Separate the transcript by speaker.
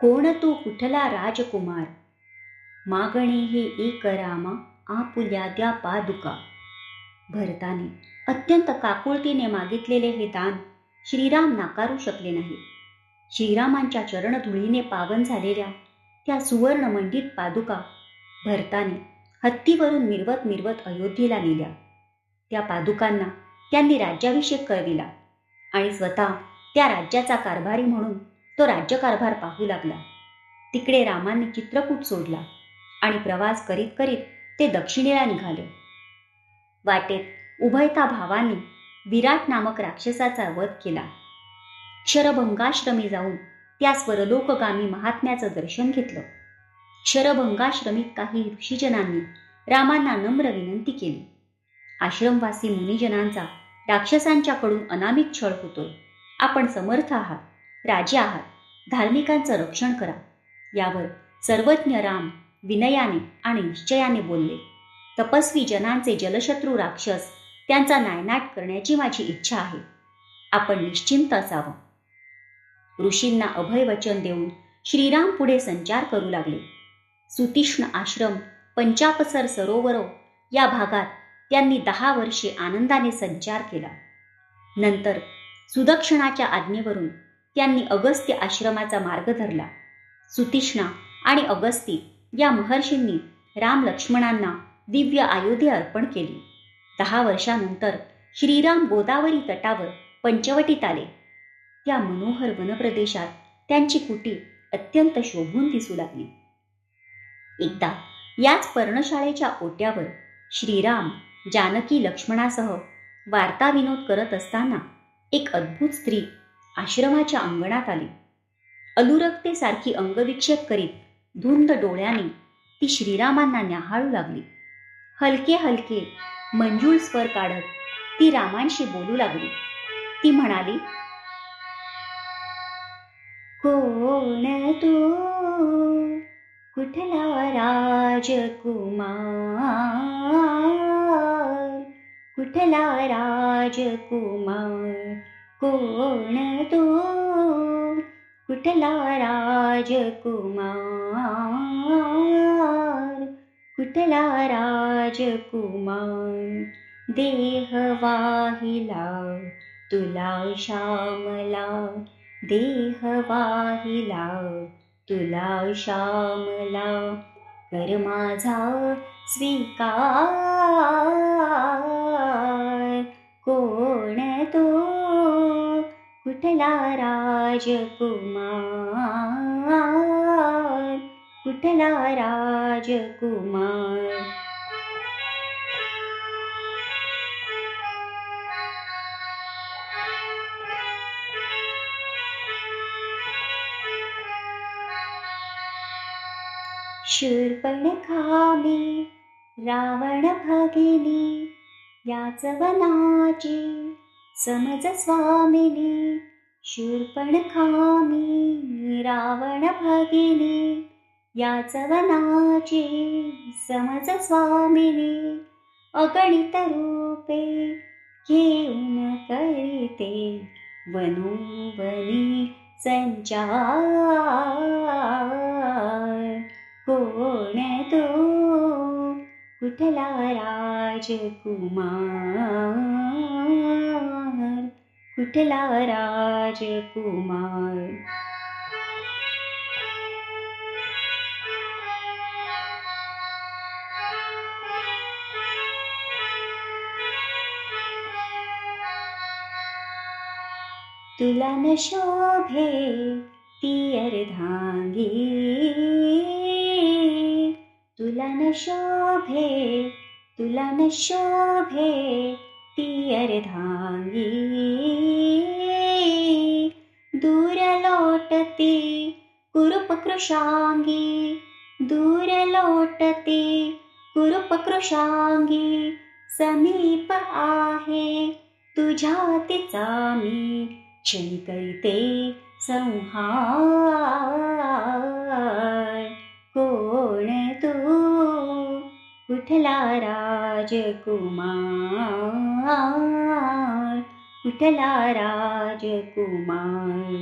Speaker 1: कोण तू कुठला राजकुमार? मागणे हे एक रामा आपुल्या द्या पादुका. भरताने अत्यंत काकुळतीने मागितलेले हे दान श्रीराम नाकारू शकले नाही. श्रीरामांच्या चरणधुळीने पावन झालेल्या त्या सुवर्णमंडित पादुका भरताने हत्तीवरून मिरवत मिरवत अयोध्येला नेल्या. त्या पादुकांना त्यांनी राज्याभिषेक करविला आणि स्वतः त्या राज्याचा कारभारी म्हणून तो राज्यकारभार पाहू लागला. तिकडे रामाने चित्रकूट सोडला आणि प्रवास करीत करीत ते दक्षिणेला निघाले. वाटेत उभयता भावांनी विराट नामक राक्षसाचा वध केला. क्षरभंगाश्रमी जाऊन त्या स्वरलोकगामी महात्म्याचं दर्शन घेतलं. क्षरभंगाश्रमीत काही ऋषीजनांनी रामांना नम्र विनंती केली. आश्रमवासी मुनिजनांचा राक्षसांच्याकडून अनामिक छळ होतोय. आपण समर्थ आहात. राजे आहात. धार्मिकांचं रक्षण करा. यावर सर्वज्ञ राम विनयाने आणि निश्चयाने बोलले. तपस्वी जनांचे जलशत्रू राक्षस त्यांचा नायनाट करण्याची माझी इच्छा आहे. आपण निश्चिंत असावं. ऋषींना अभय वचन देऊन श्रीराम पुढे संचार करू लागले. सुतीक्ष्ण आश्रम पंचापसर सरोवरो या भागात त्यांनी दहा वर्षे आनंदाने संचार केला. नंतर सुदक्षणाच्या आज्ञेवरून त्यांनी अगस्त्य आश्रमाचा मार्ग धरला. सुतिष्णा आणि अगस्ती या महर्षींनी राम लक्ष्मणांना दिव्य आयुधे अर्पण केली. दहा वर्षानंतर श्रीराम गोदावरी तटावर पंचवटीत आले. त्या मनोहर वनप्रदेशात त्यांची कुटी अत्यंत शोभून दिसू लागली. एकदा याच पर्णशाळेच्या ओट्यावर श्रीराम जानकी लक्ष्मणासह वार्ताविनोद करत असताना एक अद्भुत स्त्री आश्रमाच्या अंगणात आली. अलुरक्तेसारखी अंगविक्षेप करीत धुंद डोळ्याने ती श्रीरामांना न्याहाळू लागली. हलके हलके मंजूळ स्वर काढत ती रामांशी बोलू लागली. ती म्हणाली कोण तू? कुठला राजकुमार? कुठला राजकुमार? कोण तू कुठला राजकुमार? कुठला राजकुमार? देह वाहिला तुला श्यामला. देह वाहिला तुला श्यामला. कर माझा स्वीकार. कुठला राजकुमार कुठला राजकुमार. शूर्पणखामी रावण भगिनी याच वनाची समज स्वामिनी शूर्पणखामी रावण भगिनी याच वनाची समज स्वामिनी अगणित रूपे घेऊन करीते वनोवनी संचार. कोण तो? कुठला राजकुमार? विठला राजकुमार तुला न शोभे ती अर्धांगी. तुला न शोभे तुला न शोभे ङ्गी दूर लोटति कुरुपकृषाङ्गी दूर लोटति कुरुपकृशाङ्गी समीप आ संहार उठला राजकुमार उठला राजकुमार